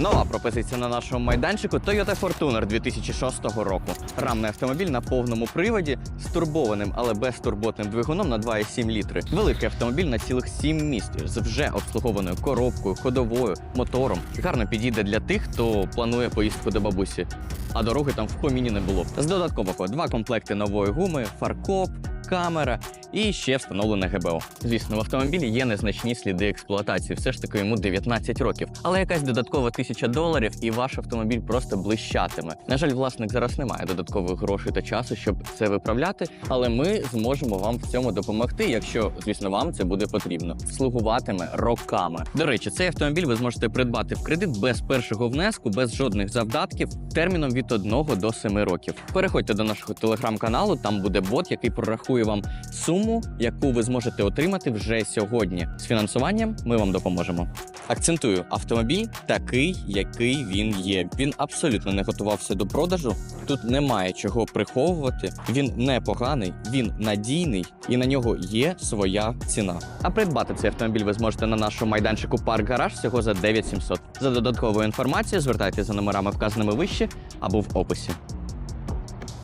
Нова пропозиція на нашому майданчику Toyota Fortuner 2006 року. Рамний автомобіль на повному приводі з турбованим, але безтурботним двигуном на 2,7 літри. Великий автомобіль на цілих 7 місць з вже обслугованою коробкою, ходовою, мотором. Гарно підійде для тих, хто планує поїздку до бабусі. А дороги там в поміні не було. З додаткового два комплекти нової гуми, фаркоп, камера і ще встановлене ГБО. Звісно, в автомобілі є незначні сліди експлуатації. Все ж таки йому 19 років. Але якась додаткова тисяча доларів, і ваш автомобіль просто блищатиме. На жаль, власник зараз не має додаткових грошей та часу, щоб це виправляти. Але ми зможемо вам в цьому допомогти, якщо, звісно, вам це буде потрібно. Слугуватиме роками. До речі, цей автомобіль ви зможете придбати в кредит без першого внеску, без жодних завдатків, терміном від 1 до 7 років. Переходьте до нашого телеграм-каналу, там буде бот, який прорахує вам суму, яку ви зможете отримати вже сьогодні. З фінансуванням ми вам допоможемо. Акцентую, автомобіль такий, який він є. Він абсолютно не готувався до продажу. Тут немає чого приховувати. Він непоганий, він надійний і на нього є своя ціна. А придбати цей автомобіль ви зможете на нашому майданчику Парк Гараж всього за 9700. За додатковою інформацією звертайтеся за номерами, вказаними вище або в описі.